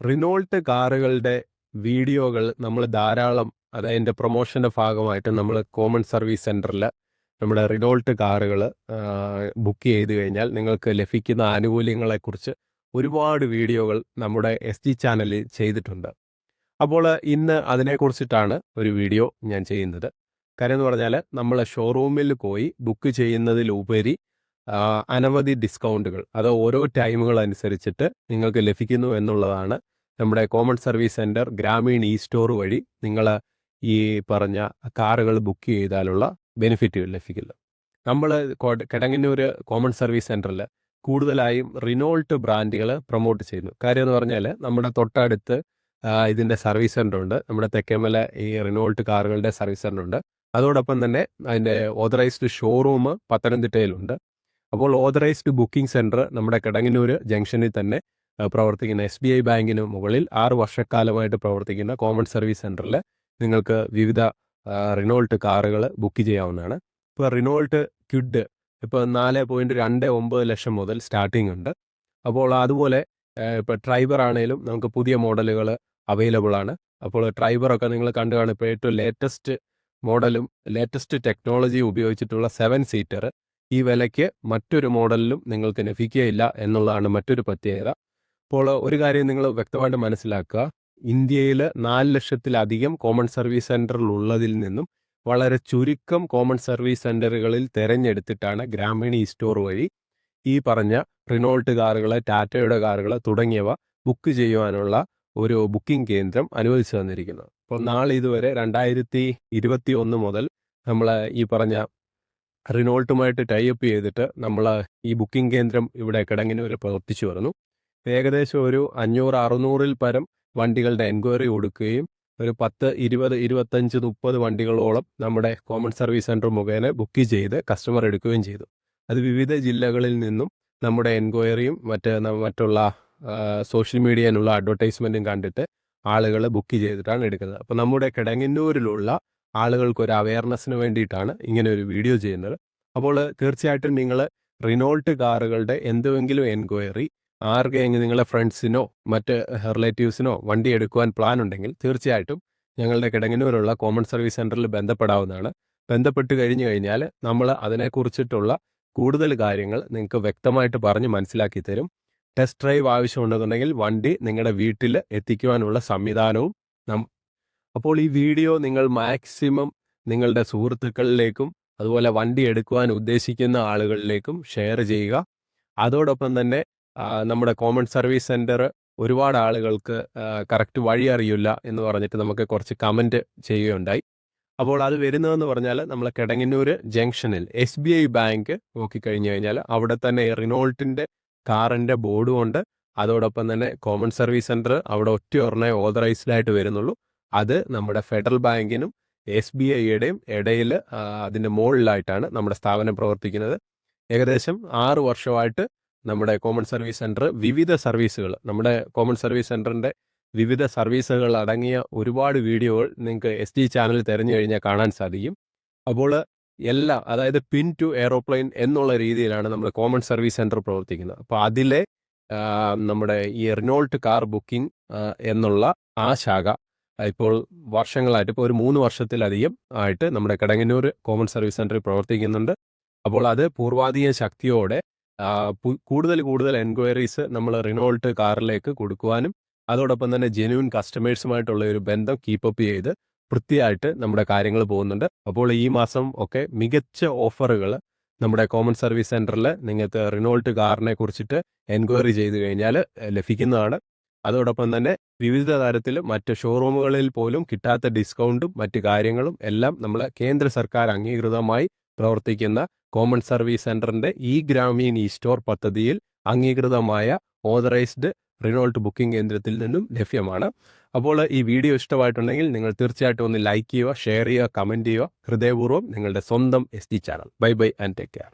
Renault കാറുകളുടെ വീഡിയോകൾ നമ്മൾ ധാരാളം അത് അതിന്റെ പ്രൊമോഷന്റെ ഭാഗമായിട്ട് നമ്മൾ കോമൺ സർവീസ് സെന്ററിൽ നമ്മുടെ റിനോൾട്ട് കാറുകൾ ബുക്ക് ചെയ്ത് കഴിഞ്ഞാൽ നിങ്ങൾക്ക് ലഭിക്കുന്ന ആനുകൂല്യങ്ങളെക്കുറിച്ച് ഒരുപാട് വീഡിയോകൾ നമ്മുടെ എസ് ജി ചാനലിൽ ചെയ്തിട്ടുണ്ട്. അപ്പോൾ ഇന്ന് അതിനെക്കുറിച്ചിട്ടാണ് ഒരു വീഡിയോ ഞാൻ ചെയ്യുന്നത്. കാര്യം എന്ന് പറഞ്ഞാൽ നമ്മൾ ഷോറൂമിൽ പോയി ബുക്ക് ചെയ്യുന്നതിലുപരി അനവധി ഡിസ്കൗണ്ടുകൾ. അത് ഓരോ ടൈമുകൾ അനുസരിച്ചിട്ട് നിങ്ങൾക്ക് ലഭിക്കുന്നു എന്നുള്ളതാണ് നമ്മുടെ common service centre Grameen E store വഴി നിങ്ങൾ ഈ പറഞ്ഞ കാറുകൾ ബുക്ക് ചെയ്താലുള്ള ബെനിഫിറ്റുകൾ ലഭിക്കുന്നത്. നമ്മൾ കിടങ്ങന്നൂർ കോമൺ സർവീസ് സെന്ററിൽ കൂടുതലായും റിനോൾട്ട് ബ്രാൻഡുകൾ പ്രൊമോട്ട് ചെയ്യുന്നു. കാര്യം എന്ന് പറഞ്ഞാൽ നമ്മുടെ തൊട്ടടുത്ത് ഇതിന്റെ സർവീസ് സെന്റർ ഉണ്ട് നമ്മുടെ തെക്കേമല ഈ റിനോൾട്ട് കാറുകളുടെ സർവീസ് സെന്റർ ഉണ്ട് അതോടൊപ്പം തന്നെ അതിന്റെ ഓതറൈസ്ഡ് ഷോറൂം പത്തനംതിട്ടയിലുണ്ട്. അപ്പോൾ ഓതറൈസ്ഡ് ബുക്കിംഗ് സെന്റർ നമ്മുടെ കിടങ്ങനൂർ ജംഗ്ഷനിൽ തന്നെ പ്രവർത്തിക്കുന്ന എസ് ബി ഐ ബാങ്കിന് മുകളിൽ ആറ് വർഷക്കാലമായിട്ട് പ്രവർത്തിക്കുന്ന കോമൺ സർവീസ് സെന്ററിൽ നിങ്ങൾക്ക് വിവിധ റിനോൾട്ട് കാറുകൾ ബുക്ക് ചെയ്യാവുന്നതാണ്. ഇപ്പോൾ റിനോൾട്ട് ക്യുഡ് ഇപ്പോൾ നാല് പോയിന്റ് രണ്ട് ഒമ്പത് ലക്ഷം മുതൽ സ്റ്റാർട്ടിംഗ് ഉണ്ട്. അപ്പോൾ അതുപോലെ ഇപ്പോൾ ട്രൈബർ ആണെങ്കിലും നമുക്ക് പുതിയ മോഡലുകൾ അവൈലബിൾ ആണ്. അപ്പോൾ ട്രൈബറൊക്കെ നിങ്ങൾ കണ്ടു കാണും ഇപ്പോൾ ഏറ്റവും ലേറ്റസ്റ്റ് മോഡലും ലേറ്റസ്റ്റ് ടെക്നോളജിയും ഉപയോഗിച്ചിട്ടുള്ള സെവൻ സീറ്റർ ഈ വിലയ്ക്ക് മറ്റൊരു മോഡലിലും നിങ്ങൾക്ക് ലഭിക്കുകയില്ല എന്നുള്ളതാണ് മറ്റൊരു പ്രത്യേകത. അപ്പോൾ ഒരു കാര്യം നിങ്ങൾ വ്യക്തമായിട്ട് മനസ്സിലാക്കുക. ഇന്ത്യയിൽ നാല് ലക്ഷത്തിലധികം കോമൺ സർവീസ് സെന്ററിൽ ഉള്ളതിൽ നിന്നും വളരെ ചുരുക്കം കോമൺ സർവീസ് സെന്ററുകളിൽ തിരഞ്ഞെടുത്തിട്ടാണ് ഗ്രാമീണി സ്റ്റോർ വഴി ഈ പറഞ്ഞ റിനോൾട്ട് കാറുകൾ ടാറ്റയുടെ കാറുകൾ തുടങ്ങിയവ ബുക്ക് ചെയ്യുവാനുള്ള ഒരു ബുക്കിംഗ് കേന്ദ്രം അനുവദിച്ചു തന്നിരിക്കുന്നത്. അപ്പോൾ നാളെ ഇതുവരെ രണ്ടായിരത്തി ഇരുപത്തി ഒന്ന് മുതൽ നമ്മൾ ഈ പറഞ്ഞ റിനോൾട്ടുമായിട്ട് ടൈപ്പ് ചെയ്തിട്ട് നമ്മൾ ഈ ബുക്കിംഗ് കേന്ദ്രം ഇവിടെ കിടങ്ങിന് വരെ പ്രവർത്തിച്ചു വരുന്നു. ഏകദേശം ഒരു അഞ്ഞൂറ് അറുന്നൂറിൽ പരം വണ്ടികളുടെ എൻക്വയറി കൊടുക്കുകയും ഒരു പത്ത് ഇരുപത് ഇരുപത്തഞ്ച് മുപ്പത് വണ്ടികളോളം നമ്മുടെ കോമൺ സർവീസ് സെന്റർ മുഖേന ബുക്ക് ചെയ്ത് കസ്റ്റമർ എടുക്കുകയും ചെയ്തു. അത് വിവിധ ജില്ലകളിൽ നിന്നും നമ്മുടെ എൻക്വയറിയും മറ്റ് മറ്റുള്ള സോഷ്യൽ മീഡിയയിലുള്ള അഡ്വർടൈസ്മെന്റും കണ്ടിട്ട് ആളുകൾ ബുക്ക് ചെയ്തിട്ടാണ് എടുക്കുന്നത്. അപ്പോൾ നമ്മുടെ കിടങ്ങന്നൂരിലുള്ള ആളുകൾക്ക് ഒരു അവയർനെസ്സിന് വേണ്ടിയിട്ടാണ് ഇങ്ങനെ ഒരു വീഡിയോ ചെയ്യുന്നത്. അപ്പോൾ തീർച്ചയായിട്ടും നിങ്ങൾ റിനോൾട്ട് കാറുകളുടെ എന്തുവെങ്കിലും എൻക്വയറി ആർക്കെങ്കിലും നിങ്ങളെ ഫ്രണ്ട്സിനോ മറ്റ് റിലേറ്റീവ്സിനോ വണ്ടി എടുക്കുവാൻ പ്ലാൻ ഉണ്ടെങ്കിൽ തീർച്ചയായിട്ടും ഞങ്ങളുടെ കിടങ്ങനൂരുള്ള കോമൺ സർവീസ് സെന്ററിൽ ബന്ധപ്പെടാവുന്നതാണ്. ബന്ധപ്പെട്ട് കഴിഞ്ഞു കഴിഞ്ഞാൽ നമ്മൾ അതിനെക്കുറിച്ചിട്ടുള്ള കൂടുതൽ കാര്യങ്ങൾ നിങ്ങൾക്ക് വ്യക്തമായിട്ട് പറഞ്ഞ് മനസ്സിലാക്കി തരും. ടെസ്റ്റ് ഡ്രൈവ് ആവശ്യമുണ്ടെന്നുണ്ടെങ്കിൽ വണ്ടി നിങ്ങളുടെ വീട്ടിൽ എത്തിക്കുവാനുള്ള സംവിധാനവും അപ്പോൾ ഈ വീഡിയോ നിങ്ങൾ മാക്സിമം നിങ്ങളുടെ സുഹൃത്തുക്കളിലേക്കും അതുപോലെ വണ്ടി എടുക്കുവാൻ ഉദ്ദേശിക്കുന്ന ആളുകളിലേക്കും ഷെയർ ചെയ്യുക. അതോടൊപ്പം തന്നെ നമ്മുടെ കോമൺ സർവീസ് സെന്റർ ഒരുപാട് ആളുകൾക്ക് കറക്റ്റ് വഴി അറിയില്ല എന്ന് പറഞ്ഞിട്ട് നമുക്ക് കുറച്ച് കമന്റ് ചെയ്യുകയുണ്ടായി. അപ്പോൾ അത് വരുന്നതെന്ന് പറഞ്ഞാൽ നമ്മൾ കിടങ്ങന്നൂർ ജംഗ്ഷനിൽ എസ് ബി ഐ ബാങ്ക് നോക്കിക്കഴിഞ്ഞു കഴിഞ്ഞാൽ അവിടെ തന്നെ റിനോൾട്ടിന്റെ കാറിന്റെ ബോർഡും ഉണ്ട്. അതോടൊപ്പം തന്നെ കോമൺ സർവീസ് സെന്റർ അവിടെ ഒറ്റ ഒരെണ്ണേ ഓതറൈസ്ഡ് ആയിട്ട് വരുന്നുള്ളൂ. അത് നമ്മുടെ ഫെഡറൽ ബാങ്കിനും എസ് ബി ഐയുടെയും ഇടയിൽ അതിന്റെ മുകളിലായിട്ടാണ് നമ്മുടെ സ്ഥാപനം പ്രവർത്തിക്കുന്നത്. ഏകദേശം ആറ് വർഷമായിട്ട് നമ്മുടെ കോമൺ സർവീസ് സെന്റർ വിവിധ സർവീസുകൾ നമ്മുടെ കോമൺ സർവീസ് സെന്ററിന്റെ വിവിധ സർവീസുകൾ അടങ്ങിയ ഒരുപാട് വീഡിയോകൾ നിങ്ങൾക്ക് എസ് ഡി ചാനൽ തിരഞ്ഞു കഴിഞ്ഞാൽ കാണാൻ സാധിക്കും. അപ്പോൾ എല്ലാ അതായത് പിൻ ടു എയറോപ്ലെയിൻ എന്നുള്ള രീതിയിലാണ് നമ്മൾ കോമൺ സർവീസ് സെന്റർ പ്രവർത്തിക്കുന്നത്. അപ്പോൾ അതിലെ നമ്മുടെ ഈ റിനോൾട്ട് കാർ ബുക്കിംഗ് എന്നുള്ള ആ ശാഖ ഇപ്പോൾ വർഷങ്ങളായിട്ട് ഇപ്പോൾ ഒരു മൂന്ന് വർഷത്തിലധികം ആയിട്ട് നമ്മുടെ കിടങ്ങന്നൂർ കോമൺ സർവീസ് സെന്ററിൽ പ്രവർത്തിക്കുന്നുണ്ട്. അപ്പോൾ അത് പൂർവാധിക ശക്തിയോടെ കൂടുതൽ കൂടുതൽ എൻക്വയറീസ് നമ്മൾ റിനോൾട്ട് കാറിലേക്ക് കൊടുക്കുവാനും അതോടൊപ്പം തന്നെ ജെന്യൂൻ കസ്റ്റമേഴ്സുമായിട്ടുള്ള ഒരു ബന്ധം കീപ്പപ്പ് ചെയ്ത് വൃത്തിയായിട്ട് നമ്മുടെ കാര്യങ്ങൾ പോകുന്നുണ്ട്. അപ്പോൾ ഈ മാസം ഒക്കെ മികച്ച ഓഫറുകൾ നമ്മുടെ കോമൺ സർവീസ് സെന്ററിൽ നിങ്ങൾക്ക് റിനോൾട്ട് കാറിനെ കുറിച്ചിട്ട് എൻക്വയറി ചെയ്ത് കഴിഞ്ഞാൽ ലഭിക്കുന്നതാണ്. അതോടൊപ്പം തന്നെ വിവിധ തരത്തിൽ മറ്റ് ഷോറൂമുകളിൽ പോലും കിട്ടാത്ത ഡിസ്കൗണ്ടും മറ്റു കാര്യങ്ങളും എല്ലാം നമ്മൾ കേന്ദ്ര സർക്കാർ അംഗീകൃതമായി പ്രവർത്തിക്കുന്ന കോമൺ സർവീസ് സെന്ററിന്റെ ഇ ഗ്രാമീൺ ഇ സ്റ്റോർ പദ്ധതിയിൽ അംഗീകൃതമായ ഓതറൈസ്ഡ് റിനോൾട്ട് ബുക്കിംഗ് കേന്ദ്രത്തിൽ നിന്നും ലഭ്യമാണ്. അപ്പോൾ ഈ വീഡിയോ ഇഷ്ടമായിട്ടുണ്ടെങ്കിൽ നിങ്ങൾ തീർച്ചയായിട്ടും ഒന്ന് ലൈക്ക് ചെയ്യുക ഷെയർ ചെയ്യുക കമന്റ് ചെയ്യുക. ഹൃദയപൂർവം നിങ്ങളുടെ സ്വന്തം S channel bye bye and take care